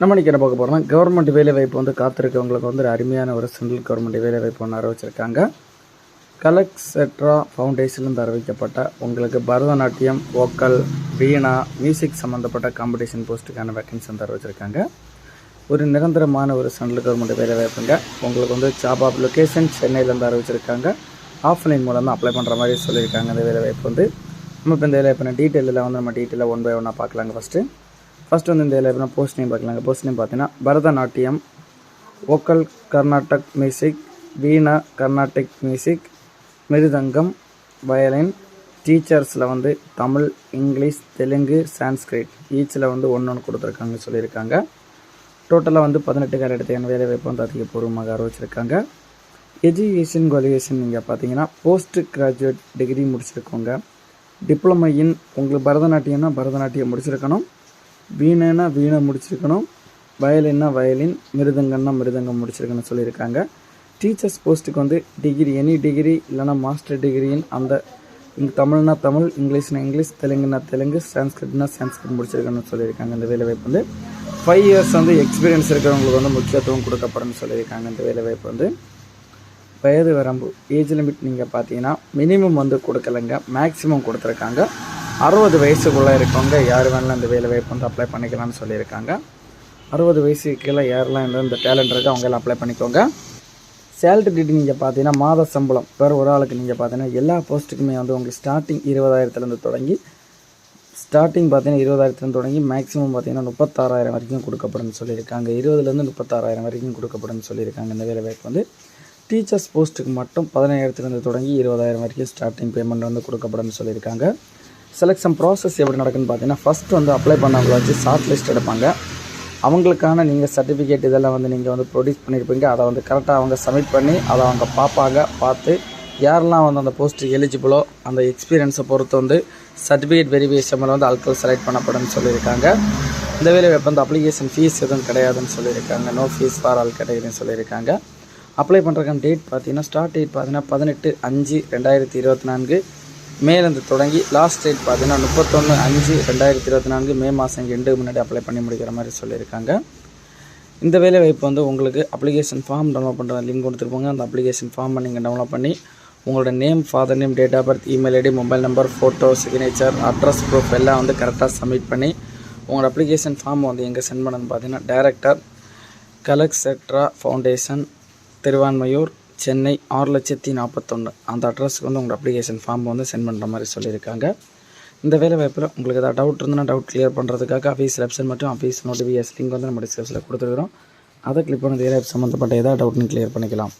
நம்ம இன்றைக்கி என்ன பார்க்க போகிறோம்னா கவர்மெண்ட் வேலைவாய்ப்பு வந்து காத்திருக்கவங்களுக்கு வந்து ஒரு அருமையான ஒரு சென்ட்ரல் கவர்மெண்ட் வேலைவாய்ப்பு ஒன்று அறிவிச்சிருக்காங்க. கலெக்ஸெட்ரா ஃபவுண்டேஷன்லேருந்து அறிவிக்கப்பட்ட உங்களுக்கு பரதநாட்டியம் வோக்கல் வீணா மியூசிக் சம்மந்தப்பட்ட காம்படிஷன் போஸ்ட்டுக்கான வேக்கன்சி வந்து அறிவிச்சிருக்காங்க. ஒரு நிரந்தரமான ஒரு சென்ட்ரல் கவர்மெண்ட் வேலைவாய்ப்புங்க. உங்களுக்கு வந்து ஜாப் ஆப் லொக்கேஷன் சென்னையிலேருந்து அறிவிச்சிருக்காங்க. ஆஃப்லைன் மூலம் தான் அப்ளை பண்ணுற மாதிரி சொல்லியிருக்காங்க இந்த வேலைவாய்ப்பு வந்து. நம்ம இப்போ இந்த வேலைவாய்ப்பு டீட்டெயிலில் வந்து நம்ம டீட்டெயிலாக ஒன் பை ஒன்னாக பார்க்கலாங்க ஃபஸ்ட்டு ஃபஸ்ட்டு வந்து இந்த எப்படின்னா போஸ்ட் நேம் பார்க்கலாங்க. போஸ்ட் நேம் பார்த்தீங்கன்னா Bharatanatyam vocal Carnatic music veena Carnatic music mridangam violin டீச்சர்ஸில் வந்து தமிழ் இங்கிலீஷ் தெலுங்கு சான்ஸ்கிரிட். ஈச்சில் வந்து ஒன்று ஒன்று கொடுத்துருக்காங்க சொல்லியிருக்காங்க. டோட்டலாக வந்து பதினெட்டு கால என் வேலை வாய்ப்பு வந்து அதிகபூர்வமாக அறிவிச்சிருக்காங்க. எஜுகேஷன் குவாலிஃபிகேஷன் நீங்கள் பார்த்தீங்கன்னா போஸ்ட் கிராஜுவேட் டிகிரி முடிச்சிருக்கோங்க. டிப்ளமோ இன் உங்களுக்கு பரதநாட்டியம்னா பரதநாட்டியம் முடிச்சிருக்கணும். வீணைனா வீணை முடிச்சிருக்கணும் வயலின்னா வயலின் மிருதங்கன்னா மிருதங்கம் முடிச்சிருக்கணும்னு சொல்லியிருக்காங்க. டீச்சர்ஸ் போஸ்ட்டுக்கு வந்து டிகிரி எனி டிகிரி இல்லைனா மாஸ்டர் டிகிரின்னு அந்த இங்கே தமிழ்னா தமிழ் இங்கிலீஷ்னா இங்கிலீஷ் தெலுங்குனா தெலுங்கு சான்ஸ்கிரிட்னா சான்ஸ்கிரிட் முடிச்சிருக்கணும்னு சொல்லியிருக்காங்க இந்த வேலைவாய்ப்பு வந்து. ஃபைவ் இயர்ஸ் வந்து எக்ஸ்பீரியன்ஸ் இருக்கிறவங்களுக்கு வந்து முக்கியத்துவம் கொடுக்கப்படும்னு சொல்லியிருக்காங்க இந்த வேலைவாய்ப்பு வந்து. வயது வரம்பு ஏஜ் லிமிட் நீங்கள் பார்த்தீங்கன்னா மினிமம் வந்து கொடுக்கலைங்க மேக்ஸிமம் கொடுத்துருக்காங்க. அறுபது வயசுக்குள்ளே இருக்கவங்க யார் வேணாலும் இந்த வேலை வாய்ப்பு வந்து அப்ளை பண்ணிக்கலாம்னு சொல்லியிருக்காங்க. அறுபது வயசு கீழே யாரெல்லாம் இந்த இந்த டேலண்ட் இருக்கோ அவங்க எல்லாம் அப்ளை பண்ணிக்கோங்க. சேலரி டீட் நீங்கள் பார்த்தீங்கன்னா மாத சம்பளம் வேறு ஒரு ஆளுக்கு நீங்கள் பார்த்தீங்கன்னா எல்லா போஸ்ட்டுக்குமே வந்து உங்களுக்கு ஸ்டார்டிங் இருபதாயிரத்துலேருந்து தொடங்கி ஸ்டார்டிங் பார்த்தீங்கன்னா இருபதாயிரத்துலேருந்து தொடங்கி மேக்ஸிமம் பார்த்தீங்கன்னா முப்பத்தாறாயிரம் வரைக்கும் கொடுக்கப்படும்னு சொல்லியிருக்காங்க. இருபதுலேருந்து முப்பத்தாறாயிரம் வரைக்கும் கொடுக்கப்படும்னு சொல்லியிருக்காங்க. இந்த வேலை வாய்ப்பு வந்து டீச்சர்ஸ் போஸ்ட்டுக்கு மட்டும் பதினாயிரத்துலேருந்து தொடங்கி இருபதாயிரம் வரைக்கும் ஸ்டார்டிங் பேமெண்ட் வந்து கொடுக்கப்படும்னு சொல்லியிருக்காங்க. செலெக்ஷன் ப்ராசஸ் எப்படி நடக்குன்னு பார்த்தீங்கன்னா ஃபஸ்ட்டு வந்து அப்ளை பண்ணவங்கள வச்சு ஷார்ட் லிஸ்ட் எடுப்பாங்க. அவங்களுக்கான நீங்கள் சர்டிஃபிகேட் இதெல்லாம் வந்து நீங்கள் வந்து ப்ரொடியூஸ் பண்ணியிருப்பீங்க அதை வந்து கரெக்டாக அவங்க சப்மிட் பண்ணி அதை அவங்க பார்ப்பாங்க பார்த்து யாரெல்லாம் வந்து அந்த போஸ்ட்டுக்கு எலிஜிபிளோ அந்த எக்ஸ்பீரியன்ஸை பொறுத்து வந்து சர்டிஃபிகேட் வெரிஃபிகேஷன் வந்து ஆட்கள் செலக்ட் பண்ணப்படும்னு சொல்லியிருக்காங்க. இந்த வேலை வாய்ப்பு வந்து அப்ளிகேஷன் ஃபீஸ் எதுவும் கிடையாதுன்னு சொல்லியிருக்காங்க. நோ ஃபீஸ் ஃபார் ஆல் கிடையாதுன்னு சொல்லியிருக்காங்க. அப்ளை பண்ணுறதுக்கான டேட் பார்த்தீங்கன்னா ஸ்டார்ட் டேட் பார்த்தீங்கன்னா பதினெட்டு அஞ்சு ரெண்டாயிரத்தி இருபத்தி நான்கு. மேலேருந்து தொடங்கி லாஸ்ட் டேட் பார்த்தீங்கன்னா முப்பத்தொன்று அஞ்சு ரெண்டாயிரத்தி இருபத்தி நான்கு மே மாதம் எண்டு முன்னாடி அப்ளை பண்ணி முடிக்கிற மாதிரி சொல்லியிருக்காங்க. இந்த வேலை வாய்ப்பு வந்து உங்களுக்கு அப்ளிகேஷன் ஃபார்ம் டவுன்லோட் பண்ணுற லிங்க் கொடுத்துருப்பாங்க. அந்த அப்ளிகேஷன் ஃபார்மை நீங்கள் டவுன்லோட் பண்ணி உங்களோட name father name date of birth email ID mobile number photo signature address proof எல்லாம் வந்து கரெக்டாக சப்மிட் பண்ணி உங்களோட அப்ளிகேஷன் ஃபார்ம் வந்து எங்கே சென்ட் பண்ணணும்னு பார்த்தீங்கன்னா டைரக்டர் கலெக்ஸெட்ரா ஃபவுண்டேஷன் திருவான்மையூர் சென்னை ஆறு லட்சத்தி நாற்பத்தொன்று அந்த அட்ரஸ்க்கு வந்து உங்களோட அப்ளிகேஷன் ஃபார்ம் வந்து சென்ட் பண்ணுற மாதிரி சொல்லியிருக்காங்க. இந்த வேலை வாய்ப்பில் உங்களுக்கு ஏதாவது டவுட் இருந்ததுன்னா டவுட் கிளியர் பண்ணுறதுக்காக ஆஃபீஸ் வெப்சைட் மற்றும் ஆஃபீஸ் நோட்டிஃபிகேஷன் லிங்க் வந்து நம்ம டிஸ்கிரிப்ஷனில் கொடுத்துருக்குறோம். அதை கிளிக் பண்ணி வேலை சம்மந்தப்பட்ட ஏதாவது டவுட்னு கிளியர் பண்ணிக்கலாம்.